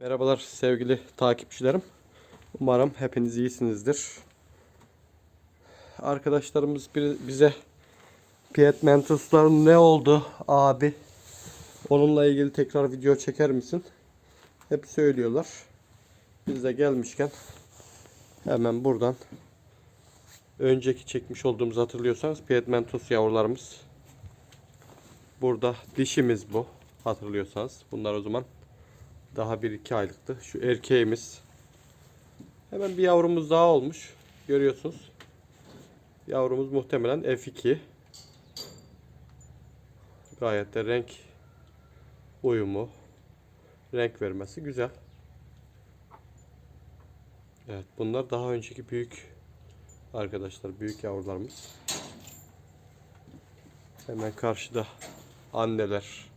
Merhabalar sevgili takipçilerim. Umarım hepiniz iyisinizdir. Arkadaşlarımız bir- bize Piet Mentus'ların ne oldu abi? Onunla ilgili tekrar video çeker misin? Hep söylüyorlar. Biz de gelmişken hemen buradan önceki çekmiş olduğumuz hatırlıyorsanız Piet Mentus yavrularımız. Burada dişimiz bu. Hatırlıyorsanız. Bunlar o zaman daha bir iki aylıktı. Şu erkeğimiz. Hemen bir yavrumuz daha olmuş. Görüyorsunuz. Yavrumuz muhtemelen F2. Gayet de renk uyumu, renk vermesi güzel. Evet, bunlar daha önceki büyük arkadaşlar, büyük yavrularımız. Hemen karşıda anneler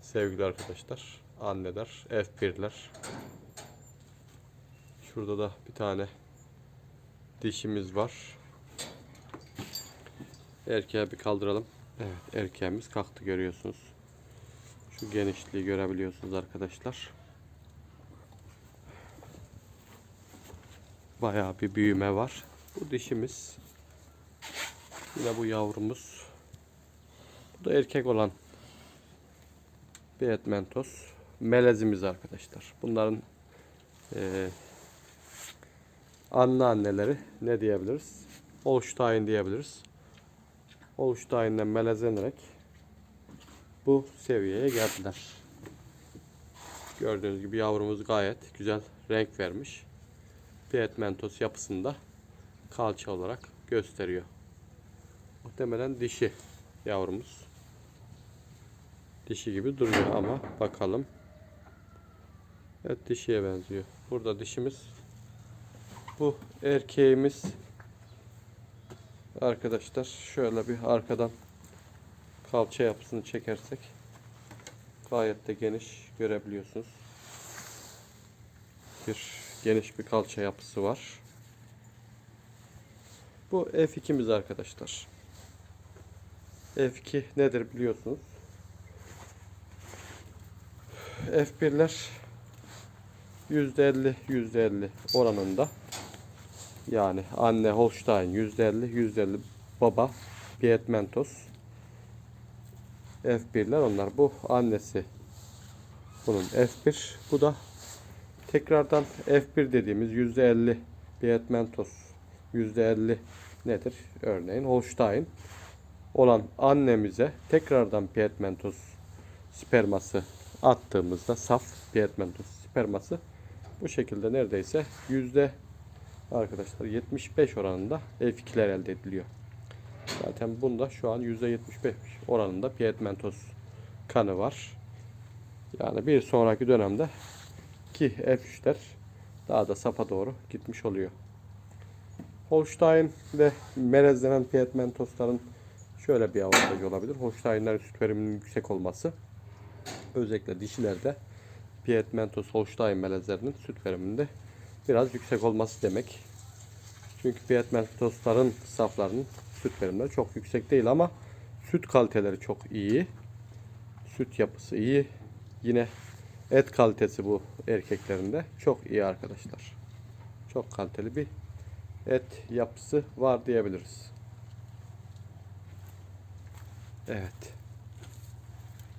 sevgili arkadaşlar. Anneler, F1'ler. Şurada da bir tane dişimiz var. Erkeğe bir kaldıralım. Evet, erkeğimiz kalktı görüyorsunuz. Şu genişliği görebiliyorsunuz arkadaşlar. Bayağı bir büyüme var. Bu dişimiz. Yine bu yavrumuz. Bu da erkek olan Beyet Mentos. Melezimiz arkadaşlar. Bunların eee anneanneleri ne diyebiliriz? Holstein diyebiliriz. Holstein'den melezlenerek bu seviyeye geldiler. Gördüğünüz gibi yavrumuz gayet güzel renk vermiş. Piet Mentos yapısında kalça olarak gösteriyor. Muhtemelen dişi yavrumuz. Dişi gibi duruyor ama bakalım. Evet dişiye benziyor. Burada dişimiz. Bu erkeğimiz. Arkadaşlar şöyle bir arkadan kalça yapısını çekersek gayet de geniş görebiliyorsunuz. Bir geniş bir kalça yapısı var. Bu F2'miz arkadaşlar. F2 nedir biliyorsunuz. F1'ler %50 %50 oranında. Yani anne Holstein %50 %50 baba Piet Mentos F1'ler onlar. Bu annesi bunun F1. Bu da tekrardan F1 dediğimiz %50 Piet Mentos %50 nedir? Örneğin Holstein olan annemize tekrardan Piet Mentos sperması attığımızda saf Piet Mentos sperması bu şekilde neredeyse yüzde arkadaşlar 75 oranında F2'ler elde ediliyor. Zaten bunda şu an yüzde 75 oranında Piet Mentos kanı var. Yani bir sonraki dönemde ki F3'ler daha da sapa doğru gitmiş oluyor. Holstein ve melezlenen Piet Mentos'ların şöyle bir avantajı olabilir. Holstein'lerin süt veriminin yüksek olması. Özellikle dişilerde Piet Mentos Holstein melezlerinin süt veriminde biraz yüksek olması demek. Çünkü Piet Mentos'ların saflarının süt verimleri çok yüksek değil ama süt kaliteleri çok iyi. Süt yapısı iyi. Yine et kalitesi bu erkeklerinde çok iyi arkadaşlar. Çok kaliteli bir et yapısı var diyebiliriz. Evet.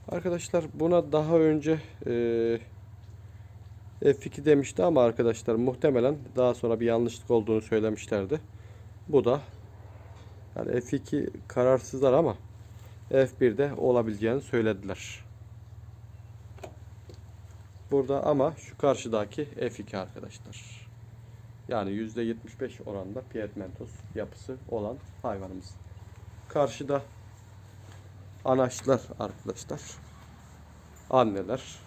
Arkadaşlar buna daha önce eee F2 demişti ama arkadaşlar muhtemelen daha sonra bir yanlışlık olduğunu söylemişlerdi. Bu da yani F2 kararsızlar ama F1'de olabileceğini söylediler. Burada ama şu karşıdaki F2 arkadaşlar. Yani %75 oranda Piet Mentos yapısı olan hayvanımız. Karşıda anaçlar arkadaşlar. Anneler.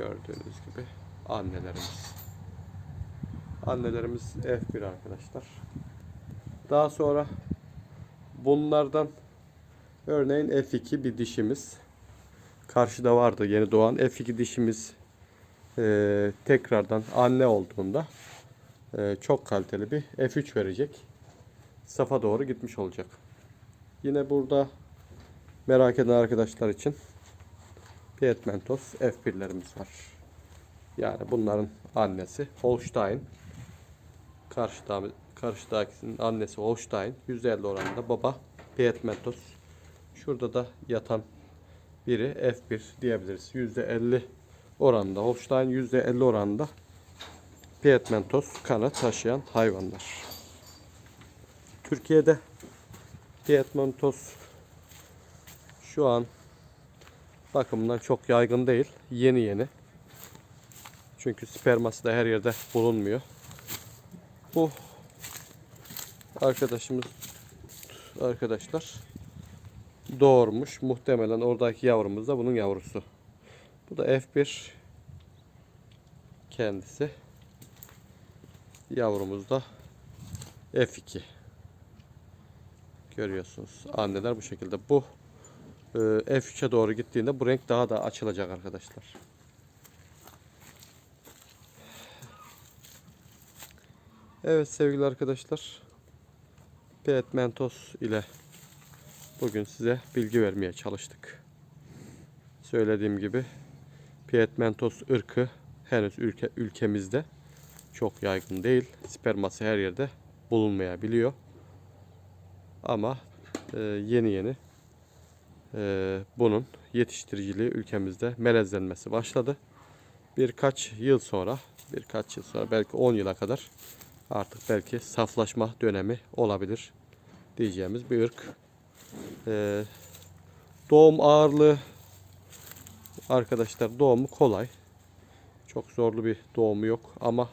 Gördüğünüz gibi annelerimiz. Annelerimiz F1 arkadaşlar. Daha sonra bunlardan örneğin F2 bir dişimiz. Karşıda vardı yeni doğan F2 dişimiz eee, tekrardan anne olduğunda eee, çok kaliteli bir F3 verecek. Safa doğru gitmiş olacak. Yine burada merak eden arkadaşlar için Pietmentos F1'lerimiz var. Yani bunların annesi Holstein. Karşıda, karşıdakinin annesi Holstein. %50 oranında baba Pietmentos. Şurada da yatan biri F1 diyebiliriz. %50 oranında Holstein %50 oranında Pietmentos kanı taşıyan hayvanlar. Türkiye'de Pietmentos şu an bakımından çok yaygın değil. Yeni yeni. Çünkü sperması da her yerde bulunmuyor. Bu arkadaşımız arkadaşlar doğurmuş. Muhtemelen oradaki yavrumuz da bunun yavrusu. Bu da F1 kendisi. Yavrumuz da F2. Görüyorsunuz. Anneler bu şekilde. Bu F3'e doğru gittiğinde bu renk daha da açılacak arkadaşlar. Evet sevgili arkadaşlar. Pet Mentos ile bugün size bilgi vermeye çalıştık. Söylediğim gibi Piet Mentos ırkı henüz ülke, ülkemizde çok yaygın değil. Sperması her yerde bulunmayabiliyor. Ama e, yeni yeni bunun yetiştiriciliği ülkemizde melezlenmesi başladı. Birkaç yıl sonra, birkaç yıl sonra belki 10 yıla kadar artık belki saflaşma dönemi olabilir diyeceğimiz bir ırk. E, doğum ağırlığı arkadaşlar doğumu kolay. Çok zorlu bir doğumu yok ama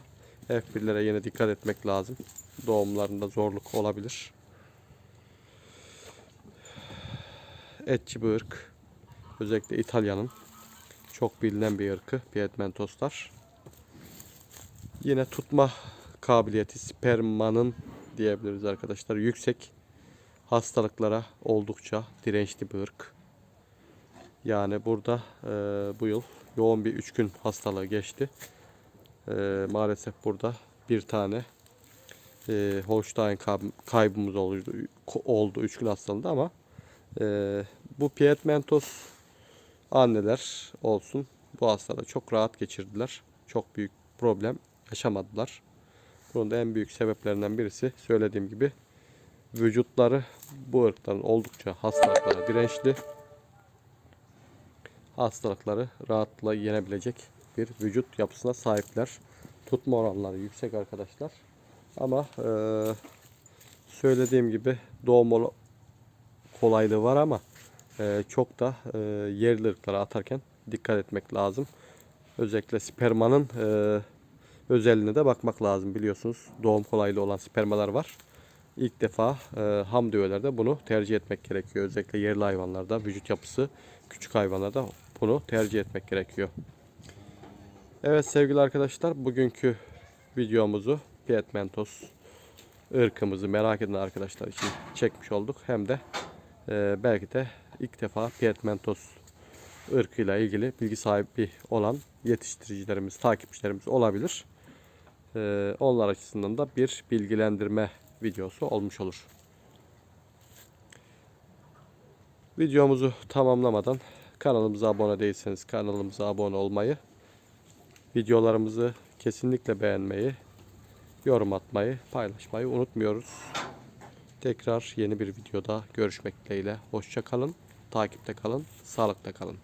F1'lere yine dikkat etmek lazım. Doğumlarında zorluk olabilir. Etçi bir ırk. Özellikle İtalya'nın çok bilinen bir ırkı Piedmontoslar. Yine tutma kabiliyeti spermanın diyebiliriz arkadaşlar. Yüksek hastalıklara oldukça dirençli bir ırk. Yani burada e, bu yıl yoğun bir 3 gün hastalığı geçti. E, maalesef burada bir tane e, Holstein kaybımız oldu, oldu 3 gün hastalığında ama e, bu Piedmentos anneler olsun bu hastalığı çok rahat geçirdiler. Çok büyük problem yaşamadılar. Bunun da en büyük sebeplerinden birisi söylediğim gibi vücutları bu ırkların oldukça hastalıklara dirençli. Hastalıkları rahatlıkla yenebilecek bir vücut yapısına sahipler. Tutma oranları yüksek arkadaşlar. Ama e, söylediğim gibi doğum kolaylığı var ama e, çok da e, yerli ırklara atarken dikkat etmek lazım. Özellikle spermanın e, özelliğine de bakmak lazım. Biliyorsunuz doğum kolaylığı olan spermalar var. İlk defa e, ham düvelerde bunu tercih etmek gerekiyor. Özellikle yerli hayvanlarda vücut yapısı küçük hayvanlarda bunu tercih etmek gerekiyor. Evet sevgili arkadaşlar bugünkü videomuzu Piedmentos ırkımızı merak eden arkadaşlar için çekmiş olduk. Hem de e, belki de ilk defa Piedmentos ırkıyla ilgili bilgi sahibi olan yetiştiricilerimiz, takipçilerimiz olabilir. E, onlar açısından da bir bilgilendirme videosu olmuş olur. Videomuzu tamamlamadan kanalımıza abone değilseniz kanalımıza abone olmayı, videolarımızı kesinlikle beğenmeyi, yorum atmayı, paylaşmayı unutmuyoruz. Tekrar yeni bir videoda görüşmek dileğiyle. Hoşça kalın, takipte kalın, sağlıkta kalın.